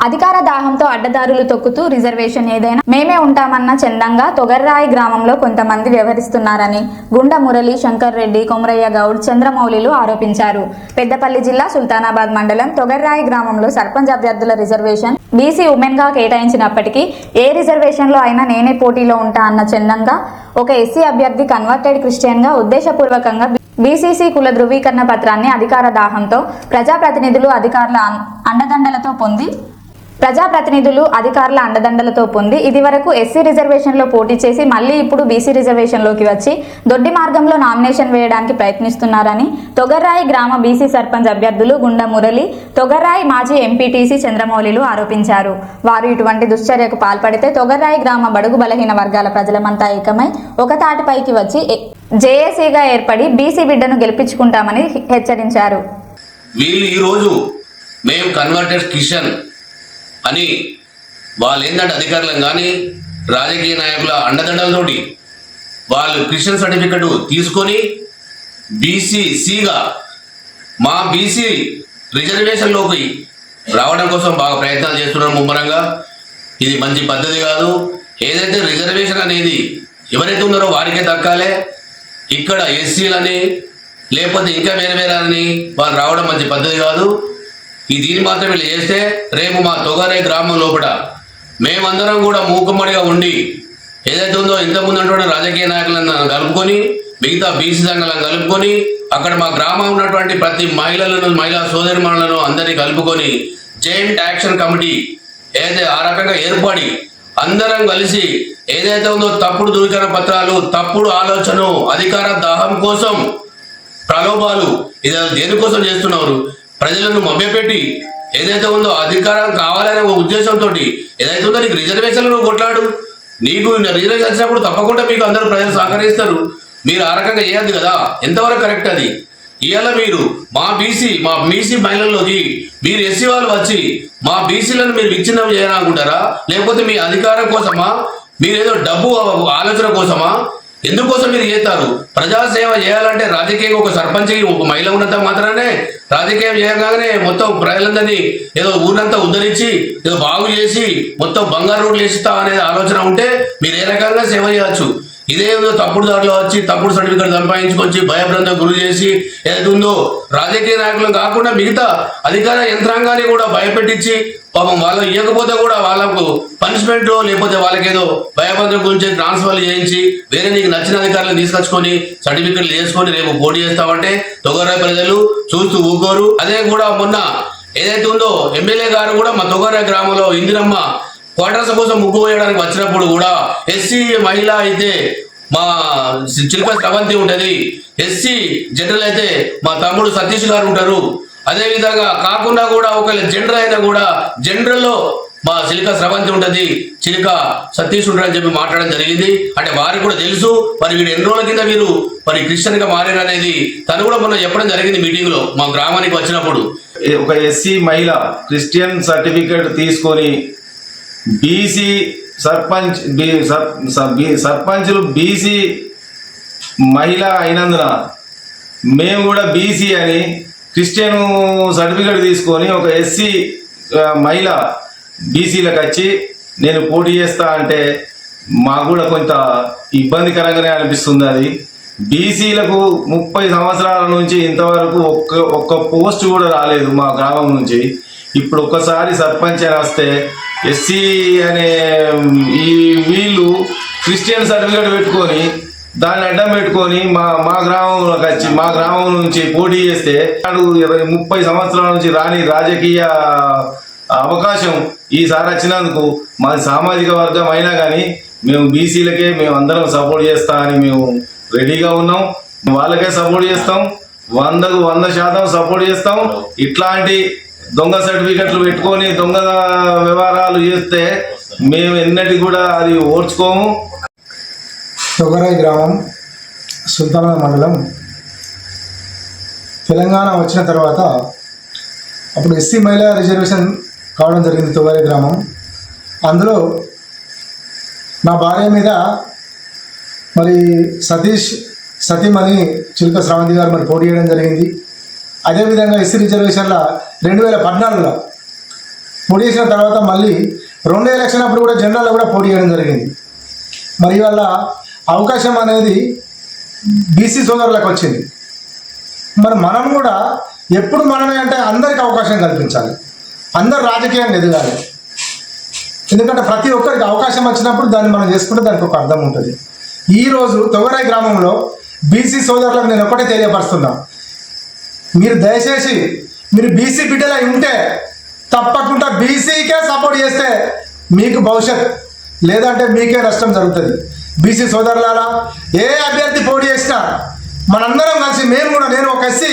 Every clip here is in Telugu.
అధికార దాహంతో అడ్డదారులు తొక్కుతూ రిజర్వేషన్ ఏదైనా మేమే ఉంటామన్న చందంగా తొగర్రాయి గ్రామంలో కొంతమంది వ్యవహరిస్తున్నారని గుండ మురళి శంకర్ రెడ్డి కొమరయ్య గౌడ్ చంద్రమౌళిలు ఆరోపించారు. పెద్దపల్లి జిల్లా సుల్తానాబాద్ మండలం తొగర్రాయి గ్రామంలో సర్పంచ్ అభ్యర్థుల రిజర్వేషన్ బీసీ ఉమెన్గా కేటాయించినప్పటికీ ఏ రిజర్వేషన్లో అయినా నేనే పోటీలో ఉంటా అన్న చందంగా ఒక ఎస్సీ అభ్యర్థి కన్వర్టెడ్ క్రిస్టియన్గా ఉద్దేశపూర్వకంగా బీసీసీ కుల ధృవీకరణ పత్రాన్ని అధికార దాహంతో ప్రజాప్రతినిధులు అధికారుల అండదండలతో పొంది ప్రజాప్రతినిధులు అధికారుల అండదండలతో పొంది ఇదివరకు ఎస్సీ రిజర్వేషన్లో పోటీ చేసి మళ్ళీ ఇప్పుడు బీసీ రిజర్వేషన్లోకి వచ్చి దొడ్డి మార్గంలో నామినేషన్ వేయడానికి ప్రయత్నిస్తున్నారని తొగర్రాయి గ్రామ బీసీ సర్పంచ్ అభ్యర్థులు గుండ మురళి తొగర్రాయి మాజీ ఎంపీటీసీ చంద్రమౌళిలు ఆరోపించారు. వారు ఇటువంటి దుశ్చర్యకు పాల్పడితే తొగర్రాయి గ్రామ బడుగు బలహీన వర్గాల ప్రజలమంతా ఏకమై ఒక తాటిపైకి వచ్చి జేఏసీగా ఏర్పడి బీసీ బిడ్డను గెలిపించుకుంటామని హెచ్చరించారు. వీళ్ళు ఈరోజు మేము కన్వర్టెడ్ కిషన్ అని వాళ్ళు ఏంటంటే అధికారులం కానీ రాజకీయ నాయకుల అండదండలతోటి వాళ్ళు క్రిస్టియన్ సర్టిఫికెట్ తీసుకొని బీసీసీగా మా బీసీ రిజర్వేషన్లోకి రావడం కోసం బాగా ప్రయత్నాలు చేస్తున్నారు ముమ్మరంగా. ఇది మంచి పద్ధతి కాదు. ఏదైతే రిజర్వేషన్ అనేది ఎవరైతే ఉన్నారో వారికే దక్కాలే ఇక్కడ ఎస్సీలని లేకపోతే ఇంకా వేరే వేరే అని వాళ్ళు రావడం మంచి పద్ధతి కాదు. ఈ దీన్ని మాత్రం ఇలా చేస్తే రేపు మా తొగరే గ్రామం లోపల మేమందరం కూడా మూకుమ్మడిగా ఉండి ఏదైతే ఉందో ఇంతకుముందు అటువంటి రాజకీయ నాయకులను కలుపుకొని మిగతా బీసీ సంఘాలను కలుపుకొని అక్కడ మా గ్రామం ఉన్నటువంటి ప్రతి మహిళలను మహిళా సోదరిమణులను అందరినీ కలుపుకొని జాయింట్ యాక్షన్ కమిటీ ఏదైతే ఆ రకంగా ఏర్పడి అందరం కలిసి ఏదైతే ఉందో తప్పుడు ధృవీకరణ పత్రాలు తప్పుడు ఆలోచన అధికార దాహం కోసం ప్రలోభాలు ఇది దేనికోసం చేస్తున్నారు? ప్రజలను మభ్యపెట్టి ఏదైతే ఉందో అధికారం కావాలనే ఒక ఉద్దేశంతో ఏదైతే ఉందో నీకు రిజర్వేషన్లు నువ్వు కొట్లాడు. నీకు రిజర్వేషన్ వచ్చినప్పుడు తప్పకుండా మీకు అందరూ ప్రజలు సహకరిస్తారు. మీరు ఆ రకంగా చేయద్దు కదా? ఎంతవరకు కరెక్ట్ అది? ఇవాళ మీరు మా బీసీ మా బీసీ మహిళల్లోకి మీరు ఎస్సీ వాళ్ళు వచ్చి మా బీసీలను మీరు విచ్ఛిన్నం చేయాలనుకుంటారా? లేకపోతే మీ అధికారం కోసమా? మీరేదో డబ్బు ఆలోచన కోసమా? ఎందుకోసం మీరు చేస్తారు? ప్రజాసేవ చేయాలంటే రాజకీయంగా ఒక సర్పంచ్ ఒక మహిళ ఉన్నంత మాత్రమే రాజకీయం చేయగానే మొత్తం ప్రజలందరినీ ఏదో ఊరంతా ఉద్ధరించి ఏదో బాగు చేసి మొత్తం బంగారు రోడ్లు వేసిస్తా అనేది ఆలోచన ఉంటే మీరు ఏ రకంగా సేవ చేయవచ్చు ఇదే తప్పుడు దారిలో వచ్చి తప్పుడు సర్టిఫికేట్ సంపాదించుకొచ్చి భయభ్రంతం గురి చేసి ఏదైతే ఉందో రాజకీయ నాయకులను కాకుండా మిగతా అధికార యంత్రాంగాన్ని కూడా భయపెట్టించి పాపం వాళ్ళు ఇవ్వకపోతే కూడా వాళ్ళకు పనిష్మెంట్ లేకపోతే వాళ్ళకేదో భయభద్రం గురించి ట్రాన్స్ఫర్లు చేయించి వేరే నీకు నచ్చిన అధికారులు తీసుకొచ్చుకొని సర్టిఫికెట్లు చేసుకొని రేపు పోటీ చేస్తామంటే తొగర ప్రజలు చూస్తూ ఊకోరు. అదే కూడా మొన్న ఏదైతే ఉందో ఎమ్మెల్యే గారు కూడా మా తొగర గ్రామంలో ఇందిరమ్మ క్వార్టర్స్ కోసం ముగ్గు వేయడానికి వచ్చినప్పుడు కూడా ఎస్సీ మహిళ అయితే మా చిలుక స్రవంతి ఉంటది. ఎస్సీ జనరల్ అయితే మా తమ్ముడు సతీష్ గారు ఉంటారు. అదేవిధంగా కాకుండా కూడా ఒకవేళ జనరల్ అయినా కూడా జనరల్లో మా చిలుక స్రవంతి ఉంటది. చిలుక సతీష్ ఉంటారని చెప్పి మాట్లాడడం జరిగింది. అంటే వారికి కూడా తెలుసు. మరి వీడు ఎన్ని రోజుల కింద వీరు మరి క్రిస్టియన్గా మారారు అనేది తను కూడా మొన్న చెప్పడం జరిగింది మీటింగ్లో మా గ్రామానికి వచ్చినప్పుడు. ఒక ఎస్సీ మహిళ క్రిస్టియన్ సర్టిఫికేట్ తీసుకొని బీసీ సర్పంచ్ బీ సర్- బీసీ మహిళ అయినందున మేము కూడా బీసీ అని క్రిస్టియన్ సర్టిఫికేట్ తీసుకొని ఒక ఎస్సీ మహిళ బీసీలకు వచ్చి నేను పోటీ చేస్తా అంటే మాకు కూడా కొంత ఇబ్బందికరంగానే అనిపిస్తుంది అది. బీసీలకు ముప్పై సంవత్సరాల నుంచి ఇంతవరకు ఒక్క ఒక్క పోస్ట్ కూడా రాలేదు మా గ్రామం నుంచి. ఇప్పుడు ఒక్కసారి సర్పంచ్ అని వస్తే ఎస్సీ అనే ఈ వీళ్ళు క్రిస్టియన్ సర్టిఫికేట్ పెట్టుకొని దాన్ని అడ్డం పెట్టుకొని మా మా గ్రామంలోకి వచ్చి మా గ్రామం నుంచి పోటీ చేస్తే ఇరవై ముప్పై సంవత్సరాల నుంచి రాని రాజకీయ అవకాశం ఈసారి వచ్చినందుకు మాది సామాజిక వర్గం అయినా కానీ మేము బీసీలకే మేము అందరం సపోర్ట్ చేస్తా అని మేము రెడీగా ఉన్నాం. వాళ్ళకే సపోర్ట్ చేస్తాం. వందకు వంద శాతం సపోర్ట్ చేస్తాం. ఇట్లాంటి దొంగ సర్టిఫికెట్లు పెట్టుకొని దొంగ వ్యవహారాలు చేస్తే మేము ఎన్నటి కూడా అది ఓర్చుకోము. తొగరాయి గ్రామం సుల్తానా మండలం. తెలంగాణ వచ్చిన తర్వాత అప్పుడు ఎస్సీ మహిళా రిజర్వేషన్ కావడం జరిగింది తొగరాయి గ్రామం. అందులో నా భార్య మీద మరి సతీష్ సతీమణి చిలుక శ్రావంతి గారు మరి పోటీ చేయడం జరిగింది. అదేవిధంగా ఎస్సీ రిజర్వేషన్ల రెండు వేల పద్నాలుగులో పోటీ చేసిన తర్వాత మళ్ళీ రెండో ఎలక్షన్ అప్పుడు కూడా జనరల్లో కూడా పోటీ చేయడం జరిగింది. మరి వల్ల అవకాశం అనేది బీసీ సోదరులకు వచ్చింది. మరి మనం కూడా ఎప్పుడు మనమే అంటే అందరికి అవకాశం కల్పించాలి. అందరు రాజకీయంగా ఎదగాలి. ఎందుకంటే ప్రతి ఒక్కరికి అవకాశం వచ్చినప్పుడు దాన్ని మనం చేసుకుంటే దానికి ఒక అర్థం ఉంటుంది. ఈరోజు తొగరాయి గ్రామంలో బీసీ సోదరులకు నేను ఒకటే తెలియపరుస్తున్నాను మీరు దయచేసి మీరు బీసీ బిడ్డలై ఉంటే తప్పకుండా బీసీకే సపోర్ట్ చేస్తే మీకు భవిష్యత్ లేదంటే మీకే నష్టం జరుగుతుంది. బీసీ సోదరులారా ఏ అభ్యర్థి పోటీ చేసినా మనందరం కలిసి మేము కూడా నేను ఒక ఎస్సీ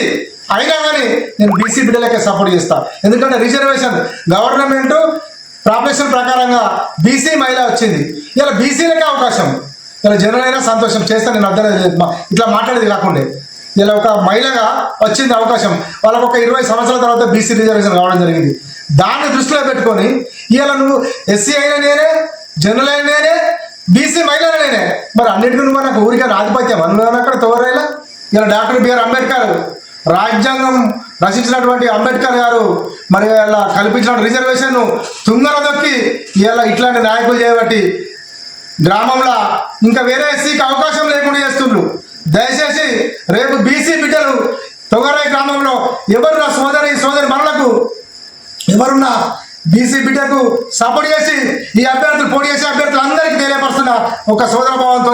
అయినా కానీ నేను బీసీ బిడ్డలకే సపోర్ట్ చేస్తా. ఎందుకంటే రిజర్వేషన్ గవర్నమెంట్ ప్రాపరేషన్ ప్రకారంగా బీసీ మహిళ వచ్చింది. ఇలా బీసీలకే అవకాశం. ఇలా జనరల్ అయినా సంతోషం చేస్తే నేను అర్థం లేదు ఇట్లా మాట్లాడేది కాకుండా. ఇలా ఒక మహిళగా వచ్చింది అవకాశం. వాళ్ళకు ఒక ఇరవై సంవత్సరాల తర్వాత బీసీ రిజర్వేషన్ కావడం జరిగింది. దాన్ని దృష్టిలో పెట్టుకొని ఇలా నువ్వు ఎస్సీ అయినా నేనే జనరల్ అయినా నేనే బీసీ మహిళ నేనే. మరి అన్నిటికీ నువ్వు నాకు ఊరికే ఆధిపత్యం అనుకున్నాను అక్కడ తోరేలా? ఇలా డాక్టర్ బిఆర్ అంబేద్కర్ రాజ్యాంగం రచించినటువంటి అంబేద్కర్ గారు మరి ఇలా కల్పించిన రిజర్వేషన్ తుంగర దొక్కి ఇలా ఇట్లాంటి నాయకులు చేయబట్టి గ్రామంలో ఇంకా వేరే ఎస్సీకి అవకాశం లేకుండా చేస్తుండ్రు. దయచేసి రేపు బీసీ బిడ్డలు తొగరాయి గ్రామంలో ఎవరు నా సోదరి సోదరి మరణకు ఎవరున్నా బీసీ బిడ్డకు సపోర్ట్ చేసి ఈ అభ్యర్థులు పోటీ చేసే అభ్యర్థులు అందరికీ తెలియపరుస్తున్న ఒక సోదర భావంతో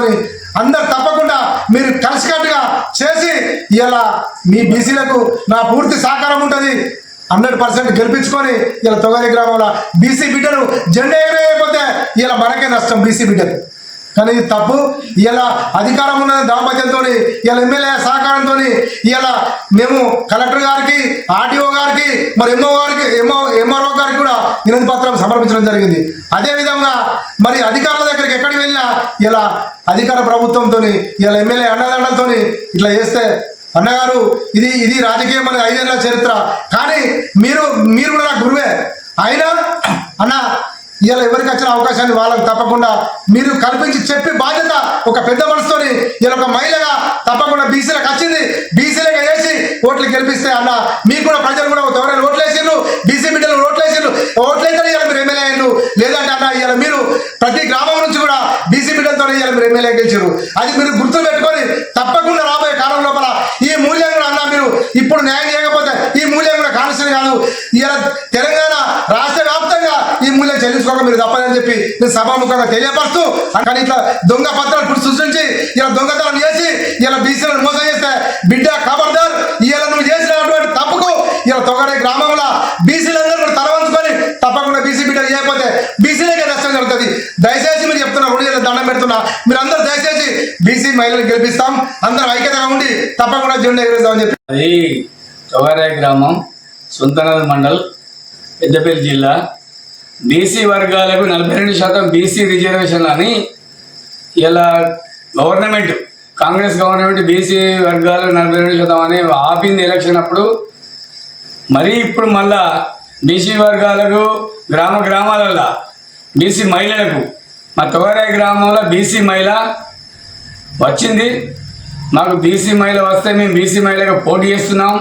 అందరు తప్పకుండా మీరు కలిసికట్టుగా చేసి ఇలా మీ బీసీలకు నా పూర్తి సహకారం ఉంటుంది. హండ్రెడ్ పర్సెంట్ గెలిపించుకొని ఇలా తొగరి గ్రామంలో బీసీ బిడ్డలు జెండా ఎగరేయకపోతే ఇలా మనకే నష్టం బీసీ బిడ్డలు. కానీ ఇది తప్పు. ఇలా అధికారం ఉన్న దాంపత్యంతో ఇలా ఎమ్మెల్యే సహకారంతో ఇలా మేము కలెక్టర్ గారికి ఆర్టీఓ గారికి మరి ఎంఓ గారికి ఎంఓ ఎంఆర్ఓ గారికి కూడా వినతి పత్రం సమర్పించడం జరిగింది. అదేవిధంగా మరి అధికారుల దగ్గరికి ఎక్కడికి వెళ్ళినా ఇలా అధికార ప్రభుత్వంతో ఇలా ఎమ్మెల్యే అన్నదండలతో ఇట్లా చేస్తే అన్నగారు ఇది ఇది రాజకీయం అనేది ఐదేళ్ళ చరిత్ర. కానీ మీరు మీరు కూడా నా గురువే. అయినా అన్న ఇలా ఎవరికి వచ్చిన అవకాశాన్ని వాళ్ళకి తప్పకుండా మీరు కల్పించి చెప్పి బాధ్యత ఒక పెద్ద మనసుతోని ఇలా ఒక మహిళగా తప్పకుండా బీసీలకు వచ్చింది. బీసీలకు వేసి ఓట్లు గెలిపిస్తే అన్న మీకు కూడా ప్రజలు కూడా ఎవరైనా ఓట్లు వేసిండ్రు బీసీ బిడ్డలు ఓట్లు వేసిండ్రు ఓట్లు అయితే ఇలా మీరు ఎమ్మెల్యే అయ్యారు లేదంటే అన్న ఇలా మీరు ప్రతి గ్రామం నుంచి కూడా బీసీ బిడ్డలతో ఇలా మీరు ఎమ్మెల్యే గెలిచారు అది మీరు గుర్తు పెట్టుకొని తప్పకుండా రాబోయే కాలం లోపల ఈ మూల్యం కూడా అన్న మీరు ఇప్పుడు న్యాయం చేయకపోతే ఈ మూల్యం కూడా కాన్స్టెంట్ కాదు ఇలా తెలంగాణ రాష్ట్ర వ్యాప్తంగా ఈ మూల్యం చెల్లించుకోక మీరు తప్పదని చెప్పి నేను సభాముఖంగా తెలియపరుస్తూ కానీ ఇట్లా దొంగ పత్రాలు ఇప్పుడు సృష్టించి ఇలా దొంగతనం చేసి ఇలా బీసీలను మోసం చేస్తే బిడ్డ ఖబర్దార్ ఇలా నువ్వు చేసినటువంటి తప్పుకు ఇలా తొగడే గ్రామంలో బీసీలందరూ తలవంచుకొని తప్పకుండా బీసీ బిడ్డ చేయకపోతే బీసీలకే నష్టం జరుగుతుంది. దయచేసి మీరు చెప్తున్నా రెండు వేల దండం పెడుతున్నా మీరు అందరూ దయచేసి బీసీ మహిళలు గెలిపిస్తాం అందరం ఐక్యతగా ఉండి తప్పకుండా జెండా ఎగరేస్తామని చెప్పి. అది తొగరే గ్రామం సుందరనది మండల్ పెద్దపల్లి జిల్లా. బీసీ వర్గాలకు నలభై రెండు శాతం బీసీ రిజర్వేషన్లు అని ఇలా గవర్నమెంట్ కాంగ్రెస్ గవర్నమెంట్ బీసీ వర్గాలు నలభై రెండు శాతం అని ఆపింది ఎలక్షన్ అప్పుడు. మరీ ఇప్పుడు మళ్ళా బీసీ వర్గాలకు గ్రామ గ్రామాలలో బీసీ మహిళలకు మా తోరే గ్రామంలో బీసీ మహిళ వచ్చింది. మాకు బీసీ మహిళ వస్తే మేము బీసీ మహిళగా పోటీ చేస్తున్నాం.